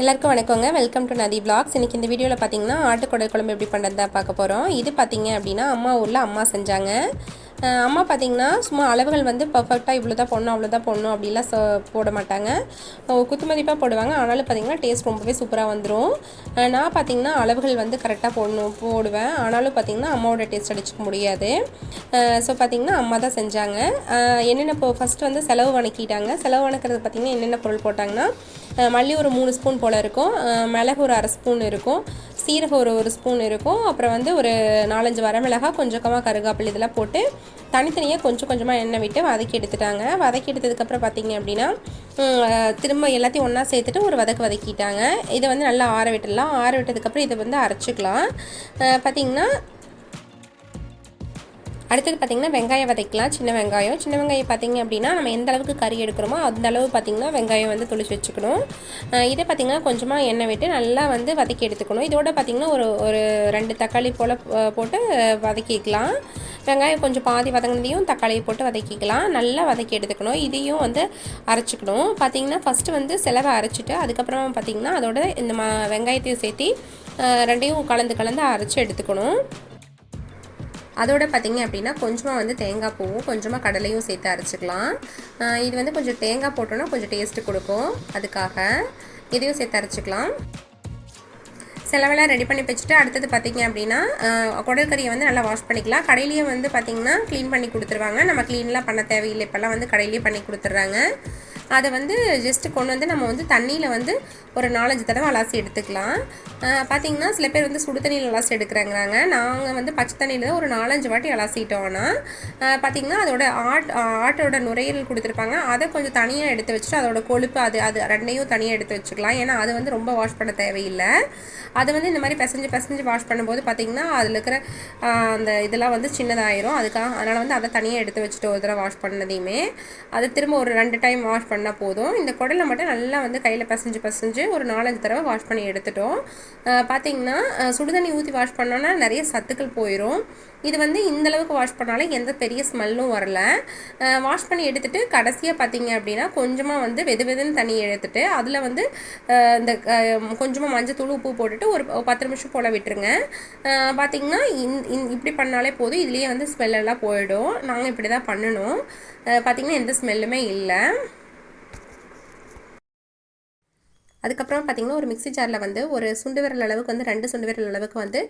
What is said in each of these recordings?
எல்லாருக்கும் வணக்கங்க. Welcome to நதி பிளாக்ஸ் இன்றைக்கி இந்த வீடியோவில் பார்த்தீங்கன்னா ஆட்டுக்குடல் குழம்பு எப்படி பண்ணுறது தான் பார்க்க போகிறோம் இது பார்த்தீங்க அப்படின்னா அம்மா ஊரில் அம்மா செஞ்சாங்க. அம்மா பார்த்தீங்கன்னா சும்மா அளவுகள் வந்து பர்ஃபெக்டாக இவ்வளோ தான் போடணும் அவ்வளோ தான் போடணும் அப்படிலாம் ச போட மாட்டாங்க. குத்துமதிப்பாக போடுவாங்க. ஆனாலும் பார்த்தீங்கன்னா டேஸ்ட் ரொம்பவே சூப்பராக வந்துடும் நான் பார்த்தீங்கன்னா அளவுகள் வந்து கரெக்டாக போடணும் போடுவேன். ஆனாலும் பார்த்திங்கன்னா அம்மாவோட டேஸ்ட் அடிச்சுக்க முடியாது. ஸோ பார்த்திங்கன்னா அம்மா தான் செஞ்சாங்க. என்னென்ன இப்போ ஃபஸ்ட்டு வந்து செலவு வணக்கிட்டாங்க. செலவு வணக்கிறது பார்த்தீங்கன்னா என்னென்ன பொருள் போட்டாங்கன்னா மல்லி ஒரு மூணு ஸ்பூன் போல் இருக்கும். மிளகு ஒரு அரை ஸ்பூன் இருக்கும். சீரகம் ஒரு ஒரு ஸ்பூன் இருக்கும். அப்புறம் வந்து ஒரு நாலஞ்சு வரமிளகாய் கொஞ்சமாக கருகாப்பில் இதெல்லாம் போட்டு தனித்தனியாக கொஞ்சம் கொஞ்சமாக எண்ணெய் விட்டு வதக்கி எடுத்துட்டாங்க. வதக்கி எடுத்ததுக்கப்புறம் பார்த்தீங்க அப்படின்னா திரும்ப எல்லாத்தையும் ஒன்றா சேர்த்துட்டு ஒரு வதக்கு வதக்கிட்டாங்க. இதை வந்து நல்லா ஆற விட்டுடலாம். ஆற விட்டதுக்கப்புறம் இதை வந்து அரைச்சிக்கலாம். பார்த்திங்கன்னா பார்த்தீங்கன்னா அடுத்தது பார்த்திங்கன்னா வெங்காயம் வதக்கலாம். சின்ன வெங்காயம். சின்ன வெங்காயம் பார்த்திங்க அப்படின்னா நம்ம எந்த அளவுக்கு கறி எடுக்கிறோமோ அந்த அளவு பார்த்திங்கன்னா வெங்காயம் வந்து தொளிச்சு வச்சுக்கணும். இதை பார்த்திங்கன்னா கொஞ்சமாக எண்ணெய் விட்டு நல்லா வந்து வதக்கி எடுத்துக்கணும். இதோட பார்த்திங்கன்னா ஒரு ஒரு ரெண்டு தக்காளி போல் போட்டு வதக்கிக்கலாம். வெங்காயம் கொஞ்சம் பாதி வதங்கினதையும் தக்காளியை போட்டு வதக்கிக்கலாம். நல்லா வதக்கி எடுத்துக்கணும். இதையும் வந்து அரைச்சிக்கணும். பார்த்திங்கன்னா ஃபஸ்ட்டு வந்து செலவை அரைச்சிட்டு அதுக்கப்புறமா பார்த்திங்கன்னா அதோட இந்த ம வெங்காயத்தையும் சேர்த்து ரெண்டையும் கலந்து கலந்து அரைச்சி எடுத்துக்கணும். அதோட பார்த்திங்க அப்படின்னா கொஞ்சமாக வந்து தேங்காய் பூவும் கொஞ்சமாக கடலையும் சேர்த்து அரைச்சிக்கலாம். இது வந்து கொஞ்சம் தேங்காய் போட்டோன்னா கொஞ்சம் டேஸ்ட்டு கொடுக்கும். அதுக்காக இதையும் சேர்த்து அரைச்சிக்கலாம். செலவெல்லாம் ரெடி பண்ணி வச்சுட்டு அடுத்தது பார்த்திங்க அப்படின்னா குடல்கறியை வந்து நல்லா வாஷ் பண்ணிக்கலாம். கடையிலேயே வந்து பார்த்திங்கன்னா க்ளீன் பண்ணி கொடுத்துருவாங்க. நம்ம க்ளீன்லாம் பண்ண தேவையில்லை. இப்போல்லாம் வந்து கடையிலேயே பண்ணி கொடுத்துட்றாங்க. அதை வந்து ஜஸ்ட்டு கொண்டு வந்து நம்ம வந்து தண்ணியில் வந்து ஒரு நாலஞ்சு தடவை அலாசி எடுத்துக்கலாம். பார்த்திங்கன்னா பார்த்தீங்கன்னா சில பேர் வந்து சுடு தண்ணியில் அலாசி எடுக்கிறாங்கிறாங்க. நாங்கள் வந்து பச்சை தண்ணியில் தான் ஒரு நாலஞ்சு வாட்டி அலாசிட்டோன்னா பார்த்திங்கன்னா பார்த்தீங்கன்னா அதோட ஆட் ஆட்டோட நுரையீரல் கொடுத்துருப்பாங்க. அதை கொஞ்சம் தனியாக எடுத்து வச்சுட்டு அதோட கொழுப்பு அது அது ரெண்டையும் தனியாக எடுத்து வச்சுக்கலாம். ஏன்னா அது வந்து ரொம்ப வாஷ் பண்ண தேவையில்லை. அது வந்து இந்த மாதிரி பிசைஞ்சு பிசைஞ்சு வாஷ் பண்ணும்போது பார்த்தீங்கன்னா அதில் இருக்கிற அந்த இதெல்லாம் வந்து சின்னதாயிரும். அதுக்காக அதனால் வந்து அதை தனியாக எடுத்து வச்சுட்டு ஒரு தடவை வாஷ் பண்ணதையுமே. அதை திரும்ப ஒரு ரெண்டு டைம் வாஷ் பண்ண பண்ணால் போதும். இந்த குடலை மட்டும் நல்லா வந்து கையில் பசைஞ்சு பசைஞ்சு ஒரு நாலஞ்சு தடவை வாஷ் பண்ணி எடுத்துட்டோம். பார்த்தீங்கன்னா சுடுதண்ணி ஊற்றி வாஷ் பண்ணோன்னா நிறைய சத்துக்கள் போயிடும் இது வந்து இந்த அளவுக்கு வாஷ் பண்ணாலும் எந்த பெரிய ஸ்மெல்லும் வரல. வாஷ் பண்ணி எடுத்துட்டு கடைசியாக பார்த்தீங்க அப்படின்னா கொஞ்சமாக வந்து வெது வெதுன்னு தண்ணி எடுத்துட்டு அதில் வந்து இந்த கொஞ்சமாக மஞ்சத்தூள் உப்பு போட்டுட்டு ஒரு பத்து நிமிஷம் போல் விட்டுருங்க. பார்த்தீங்கன்னா இந் இப்படி பண்ணாலே போதும். இதுலேயே வந்து ஸ்மெல்லெல்லாம் போயிடும். நாங்கள் இப்படி தான் பண்ணணும். பார்த்திங்கன்னா பார்த்தீங்கன்னா எந்த ஸ்மெல்லுமே இல்லை. அதுக்கப்புறம் பார்த்தீங்கன்னா ஒரு மிக்ஸி ஜாரில் வந்து ஒரு சுண்டு விரல் அளவுக்கு வந்து ரெண்டு சுண்டு விரல் அளவுக்கு வந்து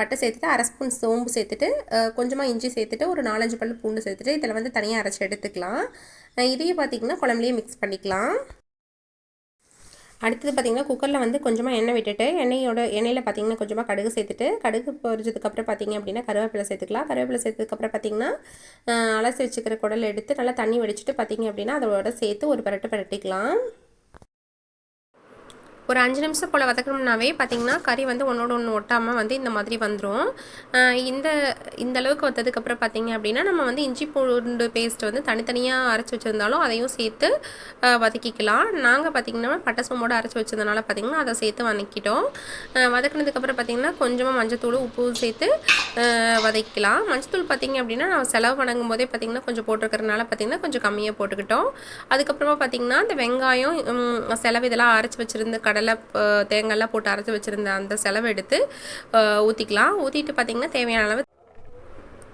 பட்டை சேர்த்துட்டு அரை ஸ்பூன் சோம்பு சேர்த்துட்டு கொஞ்சமாக இஞ்சி சேர்த்துட்டு ஒரு நாலஞ்சு பல் பூண்டு சேர்த்துட்டு இதில் வந்து தனியாக அரைச்சி எடுத்துக்கலாம். இதையும் பார்த்தீங்கன்னா குழம்புலேயே மிக்ஸ் பண்ணிக்கலாம். அடுத்தது பார்த்தீங்கன்னா குக்கரில் வந்து கொஞ்சமாக எண்ணெய் விட்டுட்டு எண்ணெயோட எண்ணெயில் பார்த்தீங்கன்னா கொஞ்சமாக கடுகு சேர்த்துட்டு கடுகு பொரிச்சதுக்கப்புறம் பார்த்தீங்க அப்படின்னா கருவேப்பிலை சேர்த்துக்கலாம். கருவேப்பிலை சேர்த்ததுக்கப்புறம் பார்த்தீங்கன்னா அலசி வச்சுக்கிற குடலை எடுத்து நல்லா தண்ணி வடிச்சிட்டு பார்த்தீங்க அப்படின்னா அதோட சேர்த்து ஒரு பரட்டு பரட்டிக்கலாம். ஒரு அஞ்சு நிமிஷம் போல் வதக்கணும்னாவே பார்த்திங்கன்னா கறி வந்து ஒன்றோட ஒன்று ஒட்டாமல் வந்து இந்த மாதிரி வந்துடும் இந்த இந்த அளவுக்கு வந்ததுக்கப்புறம் பார்த்தீங்க அப்படின்னா நம்ம வந்து இஞ்சி பூண்டு பேஸ்ட் வந்து தனித்தனியாக அரைச்சி வச்சுருந்தாலும் அதையும் சேர்த்து வதக்கிக்கலாம். நாங்கள் பார்த்தீங்கன்னா பட்டை சோம்போடு அரைச்சி வச்சதுனால பார்த்திங்கன்னா அதை சேர்த்து வதக்கிட்டோம். வதக்கினதுக்கப்புறம் வதக்குனதுக்கப்புறம் பார்த்தீங்கன்னா கொஞ்சமாக மஞ்சத்தூள் உப்பு சேர்த்து வதக்கிக்கலாம். மஞ்சத்தூள் பார்த்திங்க அப்படின்னா நான் செலவு வணங்கும் போதே பார்த்திங்கன்னா கொஞ்சம் போட்டிருக்கறனால பார்த்தீங்கன்னா கொஞ்சம் கம்மியாக போட்டுக்கிட்டோம். அதுக்கப்புறமா பார்த்தீங்கன்னா இந்த வெங்காயம் செலவு இதெல்லாம் அரைச்சி வச்சுருந்த கடலை தேங்காய்லாம் போட்டு அரைச்சி வச்சுருந்த அந்த செலவை எடுத்து ஊற்றிக்கலாம் ஊற்றிட்டு பார்த்தீங்கன்னா தேவையான அளவு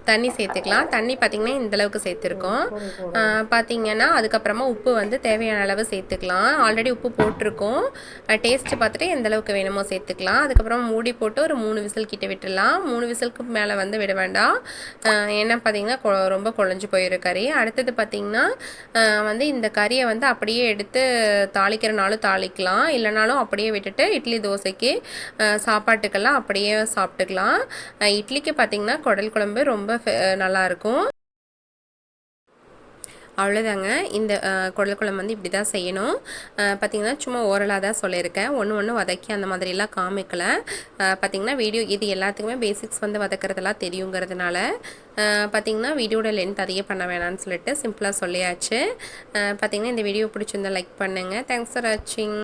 தண்ணி சேர்த்துக்கலாம். தண்ணி பார்த்திங்கன்னா இந்த அளவுக்கு சேர்த்துருக்கோம். பார்த்தீங்கன்னா அதுக்கப்புறமா உப்பு வந்து தேவையான அளவு சேர்த்துக்கலாம். ஆல்ரெடி உப்பு போட்டிருக்கோம். டேஸ்ட்டு பார்த்துட்டு எந்த அளவுக்கு வேணுமோ சேர்த்துக்கலாம். அதுக்கப்புறம் மூடி போட்டு ஒரு மூணு விசில் கிட்ட விட்டுடலாம். மூணு விசிலுக்கு மேலே வந்து விட வேண்டாம். ஏன்னா பார்த்தீங்கன்னா கொ- ரொம்ப குழஞ்சி போயிடும் கறி. அடுத்தது பார்த்திங்கன்னா வந்து இந்த கறியை வந்து அப்படியே எடுத்து தாளிக்கிறனாலும் தாளிக்கலாம். இல்லைனாலும் அப்படியே விட்டுட்டு இட்லி தோசைக்கு சாப்பாட்டுக்கெல்லாம் அப்படியே சாப்பிட்டுக்கலாம். இட்லிக்கு பார்த்திங்கன்னா குடல் குழம்பு ரொம்ப ஃபே- நல்லாயிருக்கும் அவ்வளோதாங்க. இந்த குடல் குழம்பு வந்து இப்படி தான் செய்யணும். பார்த்திங்கன்னா சும்மா ஓரலாக தான் சொல்லியிருக்கேன். ஒன்று ஒன்று வதக்கி அந்த மாதிரிலாம் காமிக்கலை. பார்த்திங்கன்னா வீடியோ இது எல்லாத்துக்குமே பேசிக்ஸ் வந்து வதக்கிறதெல்லாம் தெரியுங்கிறதுனால பார்த்திங்கன்னா பார்த்தீங்கன்னா வீடியோட லென்த் அதிகம் பண்ண வேணாம்னு சொல்லிட்டு சிம்பிளாக சொல்லியாச்சு. பார்த்திங்கன்னா பார்த்தீங்கன்னா இந்த வீடியோ பிடிச்சிருந்தா லைக் பண்ணுங்கள் தேங்க்ஸ் ஃபார் வாட்சிங்